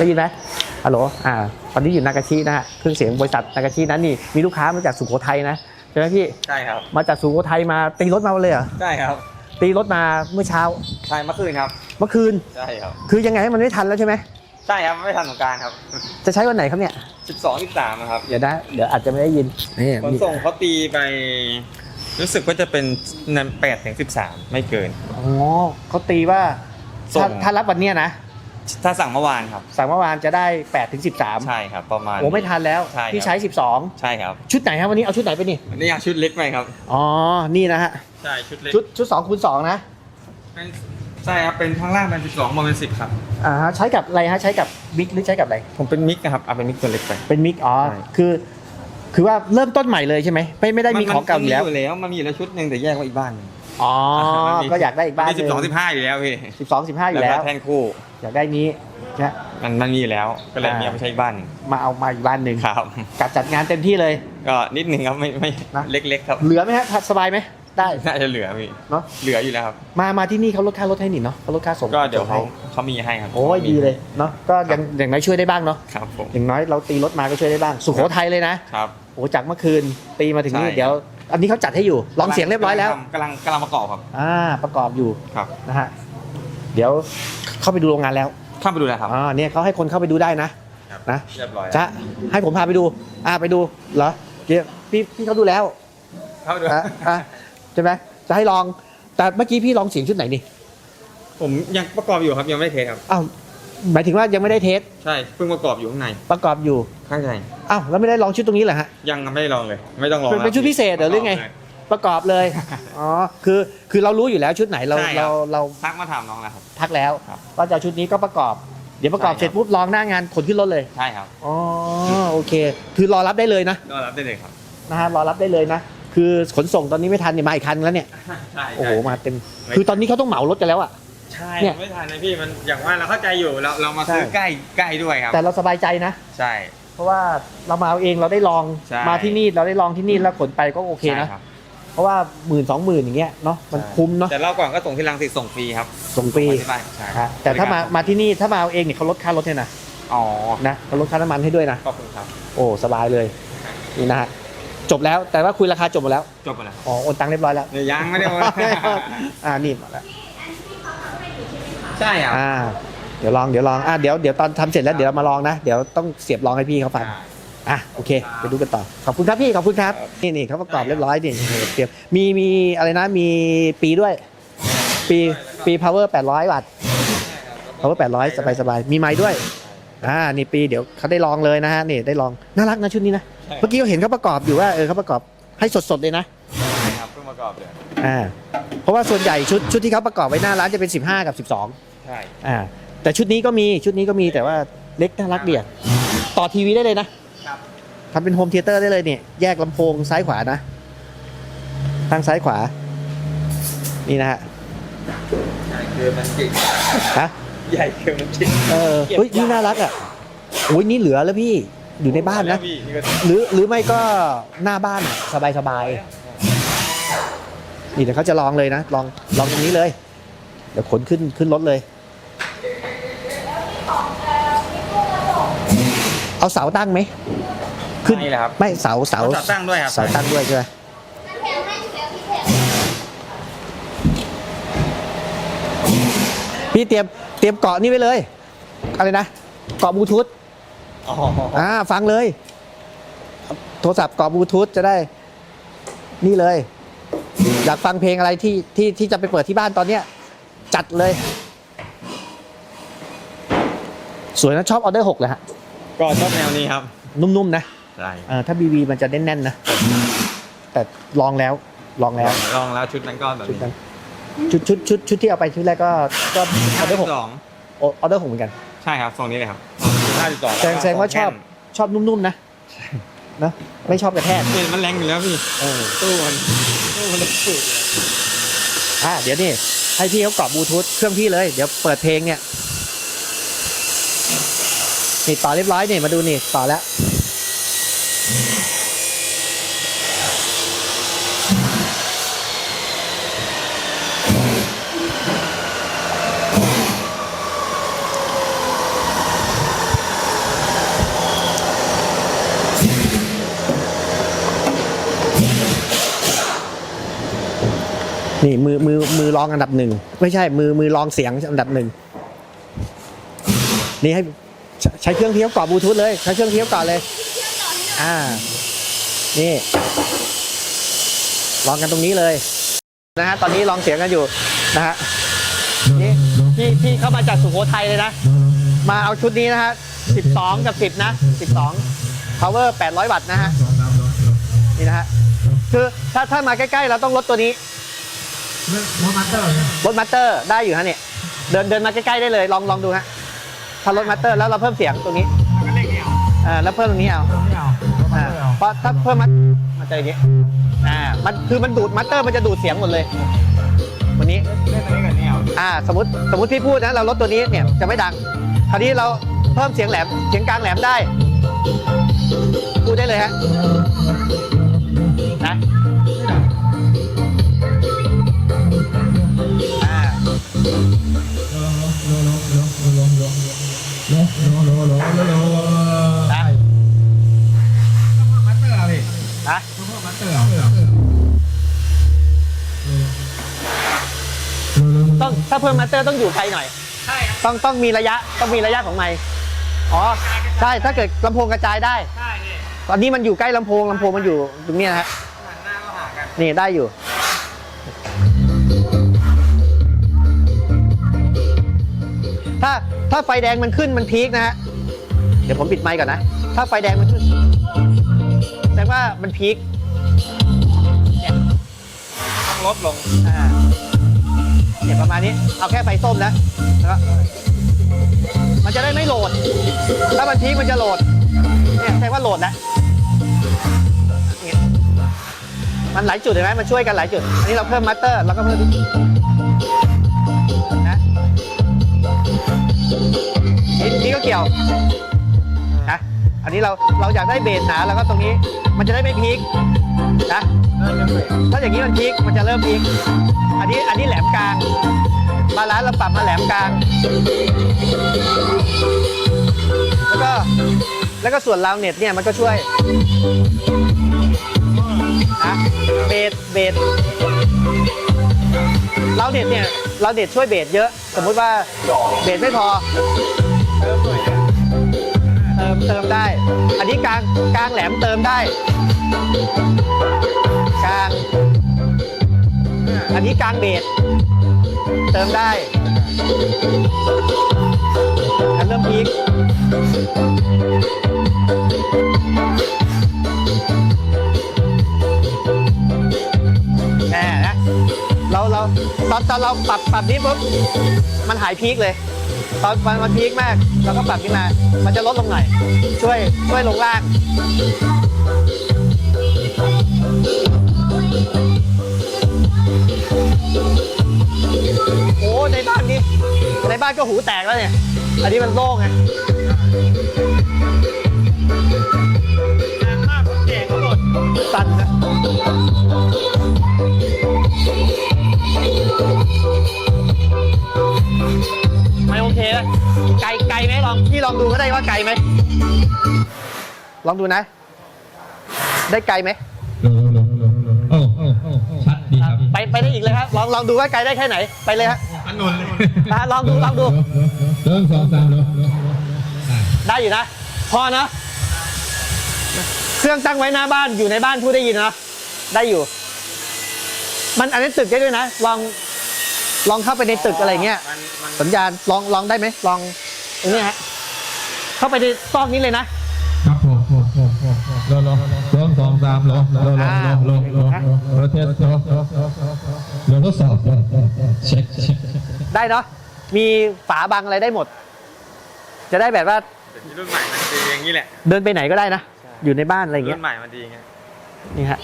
ได้ยินไหมฮัลโหลอ่า ตอนนี้อยู่นากาชินะฮะ เครื่องเสียงบริษัทนากาชินั้นนี่ มีลูกค้ามาจากสุโขทัยนะ ใช่ไหมพี่ ใช่ครับ มาจากสุโขทัยมาตีรถมาเลยเหรอ ใช่ครับ ตีรถมาเมื่อเช้า ใช่ เมื่อคืนครับ เมื่อคืน ใช่ครับ คือยังไงให้มันไม่ทันแล้วใช่ไหม ใช่ครับ ไม่ทันสงกรารครับ จะใช้วันไหนครับเนี่ย12 13ครับ เดี๋ยวนะ เดี๋ยวอาจจะไม่ได้ยินนี่ขนมีส่งเขาตีไปรู้สึกว่าจะเป็นนัน8ถึง13ไม่เกิน อ๋อเขาตีว่าส่ถ้างถ้ารับวันเนี้ยนะ ถ้าสั่งเมื่อวานครับ สั่งเมื่อวานจะได้8ถึง13ใช่ครับ ประมาณ โอ้ไม่ทันแล้วใช่ครับ พี่ใช้ใช่ครับ12ชุดไหนครับวันนี้เอาชุดไหนไปนี่อันนี่ชุดเล็กไหมครับ อ๋อนี่นะฮะใช่ชุดเล็กชุดชุด2คูณ2นะเป็นใช่ครับเป็นข้างล่างเป็น12บนเป็น10ครับอ่าฮะใช้กับอะไรฮะใช้กับบิ๊กหรือใช้กับอะไรผมเป็นมิกนะครับเอาเป็นมิกตัวเล็กไป เป็นมิกอ๋อใช่ คือคือว่าเริ่มต้นใหม่เลยใช่ไหมไม่ไม่ได้มีของเก่าอยู่แล้วมันมีอยู่แล้วมันมีอยู่แล้วชุดหนึ่งแต่แยกไว้อีกบ้านหนึ่งอ๋อมันมีก็อยากได้อีกบ้านหมันึสิงบสองสิบห้าอยู่แล้วพี่สิบสองสิบห้าอยู่แล้วก็แทนคู่ อยากได้นี้นะมันมันมีอยู่แล้ว ก็เลยอ่ามีมีเอาไปใช้อีกบ้านหนึ่งมาเอามาอีกบ้านหนึ่งครับ กัดจัดงานเต็มที่เลย ก็นิดหนึ่งครับไม่ไม่นะ เล็กๆครับเหลือไหมฮะสบายไหมได้ น่าจะเหลือพี่เนาะเหลืออยู่แล้วครับ มามาที่นี่เขาลดค่ารถให้นี่เนาะเขาลดค่าส่งก็เดี๋ยวเขาส่งให้เขามีให้ครับโอ้ยดีเลยเนาะก็ยังอย่างน้อยช่วยได้บ้างเนาะครับผมอย่างน้อยเราตีรถมาก็ช่วยได้บ้าง สุโขทัยเลยนะครับ โอ้จากเมื่อคืนตีมาถึงนี่ใช่ เดี๋ยว อันนี้เขาจัดให้อยู่ลองเสียงเรียบร้อยแล้วกำลังกำลังประกอบครับอ่าประกอบอยู่ครับนะฮะเดี๋ยว เข้าไปดูโรงงานแล้วเข้าไปดูแล้วครับ อ่าเนี่ยเขาให้คนเข้าไปดูได้นะ ครับนะ เรียบร้อยจะให้ผมพาไปดู อ่าไปดูเหรอเดี๋ยวพี่พี่เขาดูแล้วเข้าไปดูอะอะใช่ไหมจะให้ลองแต่เมื่อกี้พี่ลองเสียงชุดไหนนี่ผมยังประกอบอยู่ครับยังไม่ได้เทสครับ อ้าวหมายถึงว่ายังไม่ได้เทสใช่เพิ่งประกอบอยู่ข้างในประกอบอยู่ข้างในอ้าวแล้วไม่ได้ลองชุดตรงนี้เหรอฮะ ยังไม่ได้ลองเลย ไม่ต้องลองเป็นเป็นชุดพิเศษเหรอหรือไง ประก อบเลย อ๋อ คือคือเรารู้อยู่แล้วชุดไหนเราใช่ครับ เราเราทักมาถามน้องแล้วครับทักแล้วครับว่าจะเอาชุดนี้ก็ประกอบ เดี๋ยวประกอบใช่ครับ เสร็จปุ๊บลองหน้างานขนขึ้นรถเลย ใช่ครับอ๋อโอเค คือรอรับได้เลยนะก็รับได้เลยครับนะฮะรอรับได้เลยนะ คือขนส่งตอนนี้ไม่ทันเนี่ยมาอีกคันแล้วเนี่ย ใช่โอ้โหมาเต็ม คือตอนนี้เขาต้องเหมารถกันแล้วอะ ใช่เนี่ยไม่ทันนะพี่มันอย่างว่าเราเข้าใจอยู่เราเรามาซื้อใช่ ใกล้ใกล้ด้วยครับ แต่เราสบายใจนะ ใช่ เพราะว่าเรามาเอาเองเราได้ลองใช่ มาที่นี่เราได้ลองที่นี่แล้วขนไปก็โอเคนะ ใช่รับเพ ราะว่าหมื่นสองหมื่นอย่างเงี้ยเนาะมันใช่คุ้มเนาะแต่รอบก่อนก็ส่งที่รังสิตส่งฟรีครับส่งฟรีส่งมาที่บ้านใช่ฮะแต่ถ้ามามาที่นี่ถ้ามาเอาเองเนี่ยเขาลดค่ารถให้นะอ๋อนะเขาลดค่าน้ำมันให้ด้วยนะขอบคุณครับโอ้สบายเลยนี่นะฮะจบแล้วแต่ว่าคุยราคาจบหมดแล้วจบไปแล้วอ๋อโอนตังค์เรียบร้อยแล้วเดี๋ยวยังไม่ได้โอนอ่านี่มาแล้วใช่ครับอ่าเดี๋ยวลองเดี๋ยวลองอ่าเดี๋ยวเดี๋ยวตอนทำเสร็จแล้วเดี๋ยวเรามาลองนะ เดี๋ยวต้องเสียบลองให้พี่เขาฟัง อะโอเคไปดูกันต่อขอบคุณครับพี่ขอบคุณครับนี่นี่เขาประกอบเรียบร้อยนี่โอ้โหเตรียมมีมีอะไรนะมีปีด้วย ปีปี power 800 วัตต์ power 800 สบายสบายมีไม้ด้วยอ่านี่ปีเดี๋ยวเขาได้ลองเลยนะฮะนี่ได้ลองน่ารักนะชุดนี้นะใช่เมื่อกี้เราเห็นเขาประกอบอยู่ว่าเออเขาประกอบให้สดๆเลยนะใช่ครับเพิ่งประกอบเลยอ่าเพราะว่าส่วนใหญ่ชุดชุดที่เขาประกอบไว้หน้าร้านจะเป็น 15 กับ 12ใช่อ่าแต่ชุดนี้ก็มีชุดนี้ก็มีแต่ว่าเล็กน่ารักเดียต่อทีวีได้เลยนะครับ ทำเป็นโฮมเทเตอร์ได้เลยเนี่ยแยกลำโพงซ้ายขวานะทางซ้ายขวา นี่นะฮะใช่คือมันจริงฮะใหญ่คือมันจริงเออเก็บเฮ้ยยากนี่น่ารักอะโอ้ยนี่เหลือแล้วพี่อยู่ในบ้านนะพี่นี่ก็หรือหรือไม่ก็หน้าบ้านอะสบายสบายๆนี่เดี๋ยวเขาจะลองเลยนะลองลองตรงนี้เลย เดี๋ยวขนขึ้นขึ้นรถเลย เอาเสาตั้งไหม ขึ้น นี่แหละครับไม่เสาเสาเอาเสาตั้งด้วยครับ เสาตั้งด้วยใช่ไหมพี่เตรียมเตรียมเกาะนี่ไว้เลย อะไรนะ เกาะบลูทูธอ๋ออ่าฟังเลย โทรศัพท์เกาะบลูทูธจะได้ นี่เลย อยากฟังเพลงอะไรที่ที่ที่จะไปเปิดที่บ้านตอนเนี้ย จัดเลย สวยนะชอบออเดอร์หกเลยฮะ ก็ชอบแนวนี้ครับ นุ่มๆนะ ใช่เออถ้าบีบีมันจะแน่นๆนะแต่ลองแล้วลองแล้วลองแล้วชุดนั้นก็แบบชุดนี้นั้นชุดชุดชุดชุดที่เอาไปชุดแรกก็ก็ออเดอร์หกสองออเดอร์หกเหมือนกันใช่ครับทรงนี้เลยครับห้าสิบสองแสดงแสดงว่าชอบชอบนุ่มๆนะนะไม่ชอบกระแทกเห็นมันแรงอยู่แล้วพี่เออตู้มันตู้มันเลยสุดเลยอ่าเดี๋ยวนี่ให้พี่เขาเกาะบลูทูธเครื่องพี่เลย เดี๋ยวเปิดเพลงเนี่ยนี่ต่อเรียบร้อยนี่มาดูนี่ต่อแล้ว นี่มือมือมือรองอันดับหนึ่งไม่ใช่มือมือรองเสียงอันดับหนึ่งนี่ให้ใช้เครื่องเทียบกรอบบลูทูธเลยใช้เครื่องเทียบก่อนเลย อ่า นี่ลองกันตรงนี้เลย นะฮะตอนนี้ลองเสียงกันอยู่นะฮะนี่พี่พี่เข้ามาจากสุโขทัยเลยนะ มาเอาชุดนี้นะฮะ12กับ10นะ12 power 800วัตต์นะฮะนี่นะฮะคือถ้าถ้ามาใกล้ๆเราต้องลดตัวนี้ โมมาสเตอร์ลดมัตเตอร์ได้อยู่ฮะเนี่ยเดินเดินมาใกล้ๆได้เลยลองลองดูฮะถ้าลดมัตเตอร์แล้วเราเพิ่มเสียงตรงนี้อ่าแล้วเพิ่มตรงนี้เอาไม่เอาอ่าเพราะถ้าเพิ่มมัตมันจะอย่างนี้อ่ามันคือมันดูดมัตเตอร์มันจะดูดเสียงหมดเลย วันนี้เล่นตัวนี้กับเนี่ยอ่าสมมติสมมติพี่พูดนะเราลดตัวนี้เนี่ยจะไม่ดัง คราวนี้เราเพิ่มเสียงแหลมเสียงกลางแหลมได้พูดได้เลยฮะนะาเพิ่มมัตเตอร์ต้องอยู่ไกลหน่อย ใช่ครับต้องต้องมีระยะต้องมีระยะของไมค์อ๋อใช่ถ้าเกิดลำโพงกระจายได้ ใช่พี่ตอนนี้มันอยู่ใกล้ลำโพงลำโพงมันอยู่ตรงเนี้ยนะฮะหันหน้าก็หากันนี่ได้อยู่ ถ้าถ้าไฟแดงมันขึ้นมันพีคนะฮะเดี๋ยวผมปิดไมค์ก่อนนะ ถ้าไฟแดงมันขึ้นแสดงว่ามันพีคเนี่ยต้องลดลง อ่า เนี่ยประมาณนี้ เอาแค่ไฟส้มนะแล้วก็มันจะได้ไม่โหลด ถ้ามันพีคมันจะโหลด เนี่ยแสดงว่าโหลดแล้วมันหลายจุดเห็นไหมมันช่วยกันหลายจุด อันนี้เราเพิ่มมัตเตอร์ แล้วก็เพิ่มนะนี่นี่ก็เกี่ยวนะอันนี้เราเราอยากได้เบสหนาแล้วก็ตรงนี้ มันจะได้ไม่พีคนะ ถ้าอย่างนี้มันพีคมันจะเริ่มพีคอันนี้อันนี้แหลมกลางบาลานซ์เราปรับมาแหลมกลาง แล้วก็แล้วก็ส่วนราวเน็ตเนี่ยมันก็ช่วยนะเบสเบสราวเน็ตเนี่ยราวเน็ตช่วยเบสเยอะ สมมุติว่าเบสไม่พอเติมเติมได้ อันนี้กลางกลางแหลมเติมได้ กลาง อันนี้กลางเบสเติมได้ อันเริ่มพีคแน่นะเราเราตอนตอนเราปรับปรับนี้ปุ๊บมันหายพีคเลย ตอนมันมันพีคมาก เราก็ปรับขึ้นมา มันจะลดลงหน่อย ช่วยช่วยลงล่าง โอ้ในบ้านนี้ ในบ้านก็หูแตกแล้วเนี่ย อันนี้มันโล่งไงสั่นนะไม่โอเคนะไกลไกลไหมลองพี่ลองดูก็ได้ว่าไกลไหม ลองดูนะ ได้ไกลไหม ไปไปได้อีกเลยครับลองลองดูว่าไกลได้แค่ไหนไปเลยฮะถนนเลยนะลองดูลองดูเริ่มสองสามแล้วได้อยู่นะ พอนะ เครื่องตั้งไว้หน้าบ้านอยู่ในบ้านผู้ได้ยินนะได้อยู่ มันอันนี้ตึกได้ด้วยนะ ลองลองเข้าไปในตึกอะไรเงี้ยมันมันสัญญาณลองลองได้ไหมลองตรงนี้ฮะเข้าไปในซอกนี้เลยนะครับผมรอรอเริ่มสองสามรอรอรอรอรอรอรอเทสรอรอ ทดสอบเช็คเช็คได้เนาะมีฝาบังอะไรได้หมด จะได้แบบว่าแต่ที่รุ่นใหม่มันดีอย่างนี้แหละ เดินไปไหนก็ได้นะ อยู่ในบ้านอะไรรุ่เงี้ยนใหม่มันดีไงนี่ฮะ